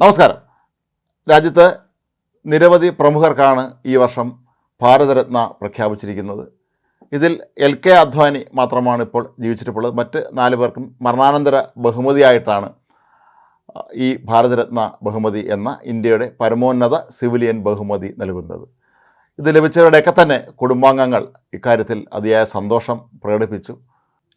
നമസ്കാരം. രാജ്യത്ത് നിരവധി പ്രമുഖർക്കാണ് ഈ വർഷം ഭാരതരത്ന പ്രഖ്യാപിച്ചിരിക്കുന്നത്. ഇതിൽ എൽ കെ അദ്വാനി മാത്രമാണ് ഇപ്പോൾ ജീവിച്ചിട്ടുള്ളത്. മറ്റ് നാല് പേർക്കും മരണാനന്തര ബഹുമതിയായിട്ടാണ് ഈ ഭാരതരത്ന ബഹുമതി എന്ന ഇന്ത്യയുടെ പരമോന്നത സിവിലിയൻ ബഹുമതി നൽകുന്നത്. ഇത് ലഭിച്ചവരുടെയൊക്കെ തന്നെ കുടുംബാംഗങ്ങൾ ഇക്കാര്യത്തിൽ അതിയായ സന്തോഷം പ്രകടിപ്പിച്ചു.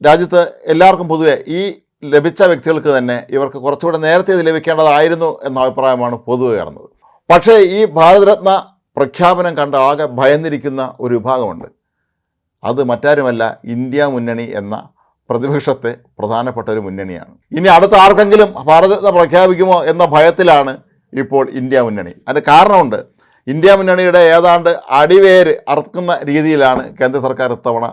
രാജ്യത്ത് എല്ലാവർക്കും പൊതുവെ ഈ ലഭിച്ച വ്യക്തികൾക്ക് തന്നെ ഇവർക്ക് കുറച്ചുകൂടെ നേരത്തെ ഇത് ലഭിക്കേണ്ടതായിരുന്നു എന്ന അഭിപ്രായമാണ് പൊതുവെ ഉയർന്നത്. പക്ഷേ ഈ ഭാരതരത്ന പ്രഖ്യാപനം കണ്ട് ആകെ ഭയന്നിരിക്കുന്ന ഒരു വിഭാഗമുണ്ട്. അത് മറ്റാരുമല്ല ഇന്ത്യ മുന്നണി എന്ന പ്രതിപക്ഷത്തെ പ്രധാനപ്പെട്ട ഒരു മുന്നണിയാണ്. ഇനി അടുത്ത ആർക്കെങ്കിലും ഭാരതരത്ന പ്രഖ്യാപിക്കുമോ എന്ന ഭയത്തിലാണ് ഇപ്പോൾ ഇന്ത്യ മുന്നണി. അതിന് കാരണമുണ്ട് ഇന്ത്യ മുന്നണിയുടെ ഏതാണ്ട് അടിവേര് അറക്കുന്ന രീതിയിലാണ് കേന്ദ്ര സർക്കാർ ഇത്തവണ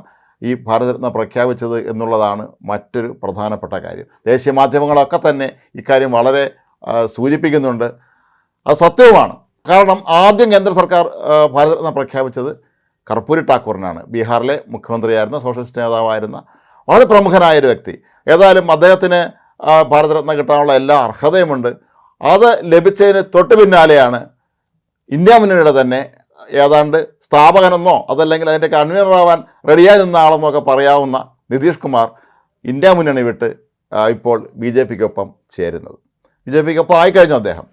ഈ ഭാരതരത്ന പ്രഖ്യാപിച്ചത് എന്നുള്ളതാണ് മറ്റൊരു പ്രധാനപ്പെട്ട കാര്യം. ദേശീയ മാധ്യമങ്ങളൊക്കെ തന്നെ ഇക്കാര്യം വളരെ സൂചിപ്പിക്കുന്നുണ്ട്. അത് സത്യവുമാണ്. കാരണം ആദ്യം കേന്ദ്ര സർക്കാർ ഭാരതരത്ന പ്രഖ്യാപിച്ചത് കർപ്പൂരി ഠാക്കൂറിനാണ്. ബീഹാറിലെ മുഖ്യമന്ത്രിയായിരുന്ന സോഷ്യലിസ്റ്റ് നേതാവായിരുന്ന വളരെ പ്രമുഖനായ ഒരു വ്യക്തി. ഏതായാലും അദ്ദേഹത്തിന് ഭാരതരത്ന കിട്ടാനുള്ള എല്ലാ അർഹതയുമുണ്ട്. അത് ലഭിച്ചതിന് തൊട്ട് പിന്നാലെയാണ് ഇന്ത്യ മുന്നണിയുടെ തന്നെ ഏതാണ്ട് സ്ഥാപകനെന്നോ അതല്ലെങ്കിൽ അതിന്റെ കൺവീനറാവാൻ റെഡിയായി നിന്ന ആളെന്നോ ഒക്കെ പറയാവുന്ന നിതീഷ് കുമാർ ഇന്ത്യ മുന്നണി വിട്ട് ഇപ്പോൾ ബി ജെ പിക്കൊപ്പം ചേരുന്നത്. ബി ജെ പിക്കൊപ്പം ആയിക്കഴിഞ്ഞു അദ്ദേഹം.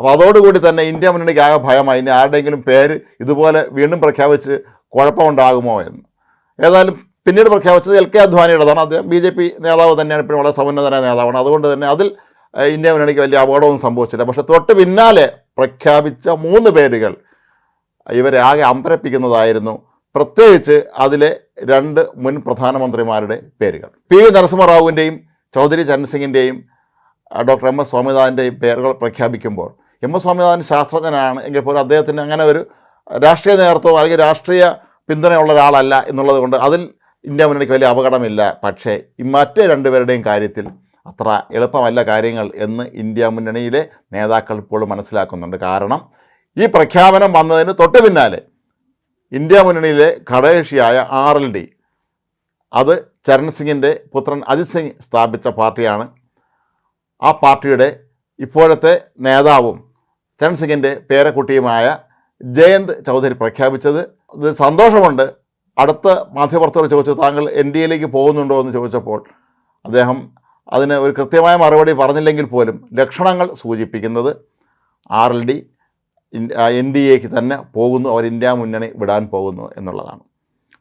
അപ്പോൾ അതോടുകൂടി തന്നെ ഇന്ത്യ മുന്നണിക്ക് ആകെ ഭയമായി. ഇനി ആരുടെയെങ്കിലും പേര് ഇതുപോലെ വീണ്ടും പ്രഖ്യാപിച്ച് കുഴപ്പമുണ്ടാകുമോ എന്ന്. ഏതായാലും പിന്നീട് പ്രഖ്യാപിച്ചത് എൽ കെ അദ്വാനിയുടേതാണ്. അദ്ദേഹം ബി ജെ പി നേതാവ് തന്നെയാണ്. ഇപ്പോൾ വളരെ സമുന്നതനായ നേതാവാണ്. അതുകൊണ്ട് തന്നെ അതിൽ ഇന്ത്യ മുന്നണിക്ക് വലിയ അപകടമൊന്നും സംഭവിച്ചില്ല. പക്ഷേ തൊട്ട് പിന്നാലെ പ്രഖ്യാപിച്ച മൂന്ന് പേരുകൾ ഇവരെ ആകെ അമ്പരപ്പിക്കുന്നതായിരുന്നു. പ്രത്യേകിച്ച് അതിലെ രണ്ട് മുൻ പ്രധാനമന്ത്രിമാരുടെ പേരുകൾ. പി വി നരസിംഹറാവുവിന്റെയും ചൗധരി ചരൺസിംഗിന്റെയും ഡോക്ടർ എം എസ് സ്വാമിനാഥന്റെയും പേരുകൾ പ്രഖ്യാപിക്കുമ്പോൾ എം എസ് സ്വാമിനാഥൻ ശാസ്ത്രജ്ഞനാണ് എങ്കിൽ പോലും അദ്ദേഹത്തിന് അങ്ങനെ ഒരു രാഷ്ട്രീയ നേതൃത്വം അല്ലെങ്കിൽ രാഷ്ട്രീയ പിന്തുണയുള്ള ഒരാളല്ല എന്നുള്ളത് കൊണ്ട് അതിൽ ഇന്ത്യ മുന്നണിക്ക് വലിയ അപകടമില്ല. പക്ഷേ മറ്റ് രണ്ടുപേരുടെയും കാര്യത്തിൽ അത്ര എളുപ്പമല്ല കാര്യങ്ങൾ എന്ന് ഇന്ത്യ മുന്നണിയിലെ നേതാക്കൾ ഇപ്പോൾ മനസ്സിലാക്കുന്നുണ്ട്. കാരണം ഈ പ്രഖ്യാപനം വന്നതിന് തൊട്ട് പിന്നാലെ ഇന്ത്യ മുന്നണിയിലെ ഘടകകക്ഷിയായ ആർ എൽ ഡി അത് ചരൺ സിംഗിന്റെ പുത്രൻ അജിത് സിംഗ് സ്ഥാപിച്ച പാർട്ടിയാണ്. ആ പാർട്ടിയുടെ ഇപ്പോഴത്തെ നേതാവും ചരൺ സിംഗിന്റെ പേരക്കുട്ടിയുമായ ജയന്ത് ചൗധരി പ്രഖ്യാപിച്ചത്. ഇത് സന്തോഷമുണ്ട്. അടുത്ത മാധ്യമപ്രവർത്തകർ ചോദിച്ചു താങ്കൾ എൻ ഡി എയിലേക്ക് പോകുന്നുണ്ടോ എന്ന് ചോദിച്ചപ്പോൾ അദ്ദേഹം അതിന് ഒരു കൃത്യമായ മറുപടി പറഞ്ഞില്ലെങ്കിൽ പോലും ലക്ഷണങ്ങൾ സൂചിപ്പിക്കുന്നത് R L D N D എക്ക് തന്നെ പോകുന്നു അവർ ഇന്ത്യ മുന്നണി വിടാൻ പോകുന്നു എന്നുള്ളതാണ്.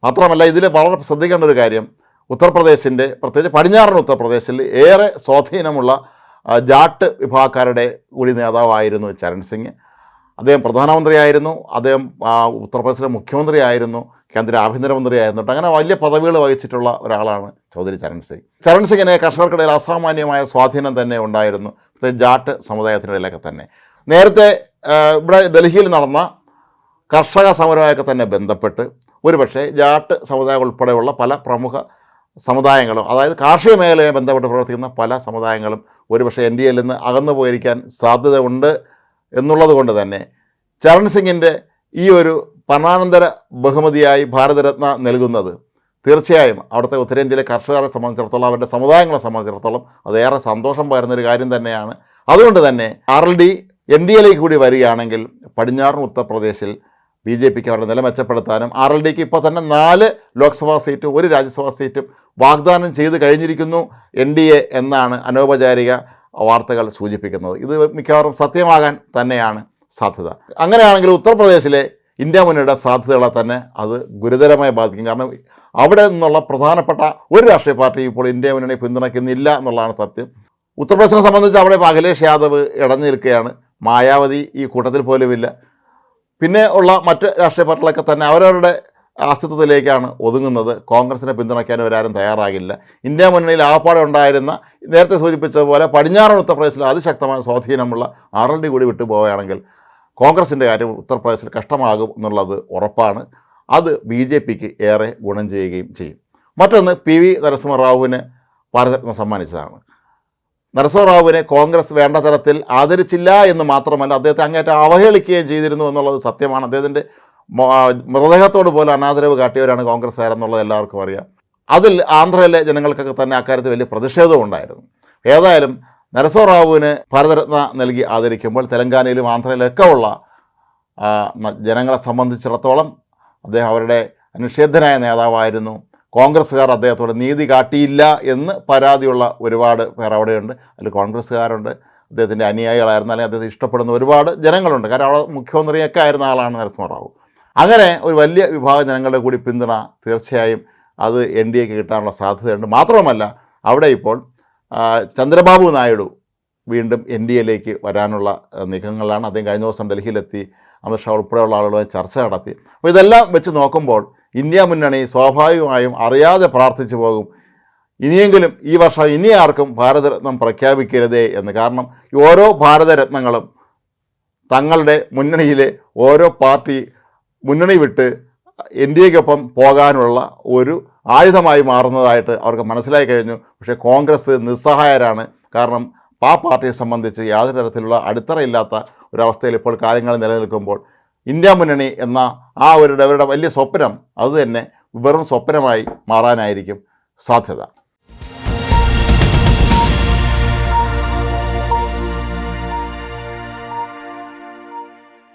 മാത്രമല്ല ഇതിൽ വളരെ ശ്രദ്ധിക്കേണ്ട ഒരു കാര്യം ഉത്തർപ്രദേശിന്റെ പ്രത്യേകിച്ച് പടിഞ്ഞാറൻ ഉത്തർപ്രദേശിൽ ഏറെ സ്വാധീനമുള്ള ജാട്ട് വിഭാഗക്കാരുടെ കൂടി നേതാവായിരുന്നു ചരൺ സിംഗ്. അദ്ദേഹം പ്രധാനമന്ത്രിയായിരുന്നു അദ്ദേഹം ഉത്തർപ്രദേശിലെ മുഖ്യമന്ത്രിയായിരുന്നു കേന്ദ്ര ആഭ്യന്തരമന്ത്രിയായിരുന്നു. അങ്ങനെ വലിയ പദവികൾ വഹിച്ചിട്ടുള്ള ഒരാളാണ് ചൗധരി ചരൺ സിംഗ്. ചരൺ സിംഗിന് കർഷകർക്കിടയിൽ അസാമാന്യമായ സ്വാധീനം തന്നെ ഉണ്ടായിരുന്നു പ്രത്യേകിച്ച് ജാട്ട് സമുദായത്തിനിടയിലൊക്കെ തന്നെ. നേരത്തെ ഇവിടെ ഡൽഹിയിൽ നടന്ന കർഷക സമരമായൊക്കെ തന്നെ ബന്ധപ്പെട്ട് ഒരുപക്ഷെ ജാട്ട് സമുദായം ഉൾപ്പെടെയുള്ള പല പ്രമുഖ സമുദായങ്ങളും അതായത് കാർഷിക മേഖലയുമായി ബന്ധപ്പെട്ട് പ്രവർത്തിക്കുന്ന പല സമുദായങ്ങളും ഒരുപക്ഷെ എൻ ഡി എയിൽ നിന്ന് അകന്നു പോയിരിക്കാൻ സാധ്യതയുണ്ട് എന്നുള്ളത് കൊണ്ട് തന്നെ ചരൺ സിംഗിന്റെ ഈ ഒരു പർണാനന്തര ബഹുമതിയായി ഭാരതരത്ന നൽകുന്നത് തീർച്ചയായും അവിടുത്തെ ഉത്തരേന്ത്യയിലെ കർഷകരെ സംബന്ധിച്ചിടത്തോളം അവരുടെ സമുദായങ്ങളെ സംബന്ധിച്ചിടത്തോളം അതേറെ സന്തോഷം പകരുന്നൊരു കാര്യം തന്നെയാണ്. അതുകൊണ്ട് തന്നെ R L D N D എയിലേക്ക് കൂടി വരികയാണെങ്കിൽ പടിഞ്ഞാറൻ ഉത്തർപ്രദേശിൽ ബി ജെ പിക്ക് അവരുടെ നില മെച്ചപ്പെടുത്താനും ആർ എൽ ഡിക്ക് ഇപ്പോൾ തന്നെ നാല് ലോക്സഭാ സീറ്റും ഒരു രാജ്യസഭാ സീറ്റും വാഗ്ദാനം ചെയ്ത് കഴിഞ്ഞിരിക്കുന്നു എൻ ഡി എ എന്നാണ് അനൗപചാരിക വാർത്തകൾ സൂചിപ്പിക്കുന്നത്. ഇത് മിക്കവാറും സത്യമാകാൻ തന്നെയാണ് സാധ്യത. അങ്ങനെയാണെങ്കിൽ ഉത്തർപ്രദേശിലെ ഇന്ത്യ മുന്നണിയുടെ സാധ്യതകളെ തന്നെ അത് ഗുരുതരമായി ബാധിക്കും. കാരണം അവിടെ നിന്നുള്ള പ്രധാനപ്പെട്ട ഒരു രാഷ്ട്രീയ പാർട്ടി ഇപ്പോൾ ഇന്ത്യ മുന്നണി പിന്തുണയ്ക്കുന്നില്ല എന്നുള്ളതാണ് സത്യം. ഉത്തർപ്രദേശിനെ സംബന്ധിച്ച് അവിടെ അഖിലേഷ് യാദവ് ഇടഞ്ഞു നിൽക്കുകയാണ് മായാവതി ഈ കൂട്ടത്തിൽ പോലുമില്ല. പിന്നെ ഉള്ള മറ്റ് രാഷ്ട്രീയ പാർട്ടികളൊക്കെ തന്നെ അവരവരുടെ അസ്തിത്വത്തിലേക്കാണ് ഒതുങ്ങുന്നത്. കോൺഗ്രസിനെ പിന്തുണയ്ക്കാൻ ഇവരാരും തയ്യാറാകില്ല. ഇന്ത്യ മുന്നണിയിൽ ആപ്പാടെ ഉണ്ടായിരുന്ന നേരത്തെ സൂചിപ്പിച്ചതുപോലെ പടിഞ്ഞാറൻ ഉത്തർപ്രദേശിൽ അതിശക്തമായ സ്വാധീനമുള്ള ആർ എൽ ഡി കൂടി വിട്ടുപോവുകയാണെങ്കിൽ കോൺഗ്രസിന്റെ കാര്യം ഉത്തർപ്രദേശിൽ കഷ്ടമാകും എന്നുള്ളത് ഉറപ്പാണ്. അത് ബി ജെ പിക്ക് ഏറെ ഗുണം ചെയ്യുകയും ചെയ്യും. മറ്റൊന്ന് പി വി നരസിംഹറാവുവിന് ഭാരതരത്ന സമ്മാനിച്ചതാണ്. നരസിംഹറാവുവിനെ കോൺഗ്രസ് വേണ്ട തരത്തിൽ ആദരിച്ചില്ല എന്ന് മാത്രമല്ല അദ്ദേഹത്തെ അങ്ങേറ്റം അവഹേളിക്കുകയും ചെയ്തിരുന്നു എന്നുള്ളത് സത്യമാണ്. അദ്ദേഹത്തിന്റെ മൃതദേഹത്തോട് പോലെ അനാദരവ് കാട്ടിയവരാണ് കോൺഗ്രസ്സുകാരെന്നുള്ളത് എല്ലാവർക്കും അറിയാം. അതിൽ ആന്ധ്രയിലെ ജനങ്ങൾക്കൊക്കെ തന്നെ അക്കാര്യത്തിൽ വലിയ പ്രതിഷേധവും ഉണ്ടായിരുന്നു. ഏതായാലും നരസോറാവുവിന് ഭാരതരത്ന നൽകി ആദരിക്കുമ്പോൾ തെലങ്കാനയിലും ആന്ധ്രയിലൊക്കെ ഉള്ള ജനങ്ങളെ സംബന്ധിച്ചിടത്തോളം അദ്ദേഹം അവരുടെ അനുഷേധനായ നേതാവായിരുന്നു. കോൺഗ്രസ്സുകാർ അദ്ദേഹത്തോട് നീതി കാട്ടിയില്ല എന്ന് പരാതിയുള്ള ഒരുപാട് പേർ അവിടെയുണ്ട്. അതിൽ കോൺഗ്രസ്സുകാരുണ്ട്. അദ്ദേഹത്തിന്റെ അനുയായികളായിരുന്നു. അല്ലെങ്കിൽ അദ്ദേഹത്തെ ഇഷ്ടപ്പെടുന്ന ഒരുപാട് ജനങ്ങളുണ്ട്. കാരണം അവിടെ മുഖ്യമന്ത്രിയൊക്കെ ആയിരുന്ന ആളാണ് നരസിംഹറാവു അങ്ങനെ ഒരു വലിയ വിഭാഗം ജനങ്ങളുടെ കൂടി പിന്തുണ തീർച്ചയായും അത് എൻ ഡി എക്ക് കിട്ടാനുള്ള സാധ്യതയുണ്ട്. മാത്രമല്ല അവിടെ ഇപ്പോൾ ചന്ദ്രബാബു നായിഡു വീണ്ടും എൻ ഡി എയിലേക്ക് വരാനുള്ള ആ, നീക്കങ്ങളാണ് അദ്ദേഹം കഴിഞ്ഞ ദിവസം ഡൽഹിയിലെത്തി. അമിത്ഷാ ഉൾപ്പെടെയുള്ള ആളുകളുമായി ചർച്ച നടത്തി. അപ്പോൾ ഇതെല്ലാം വെച്ച് നോക്കുമ്പോൾ ഇന്ത്യ മുന്നണി സ്വാഭാവികമായും അറിയാതെ പ്രാർത്ഥിച്ചു പോകും. ഇനിയെങ്കിലും ഈ വർഷം ഇനി ആർക്കും ഭാരതരത്നം പ്രഖ്യാപിക്കരുതേ എന്ന്. കാരണം ഓരോ ഭാരതരത്നങ്ങളും തങ്ങളുടെ മുന്നണിയിലെ ഓരോ പാർട്ടി മുന്നണി വിട്ട് എൻ ഡി എക്കൊപ്പം പോകാനുള്ള ഒരു ആയുധമായി മാറുന്നതായിട്ട് അവർക്ക് മനസ്സിലായി കഴിഞ്ഞു. പക്ഷേ കോൺഗ്രസ് നിസ്സഹായരാണ്. കാരണം ആ പാർട്ടിയെ സംബന്ധിച്ച് യാതൊരു തരത്തിലുള്ള അടിത്തറയില്ലാത്ത ഒരവസ്ഥയിൽ ഇപ്പോൾ കാര്യങ്ങൾ നിലനിൽക്കുമ്പോൾ ഇന്ത്യ മുന്നണി എന്ന ആ അവരുടെ അവരുടെ വലിയ സ്വപ്നം അതുതന്നെ വെറും സ്വപ്നമായി മാറാനായിരിക്കും സാധ്യത.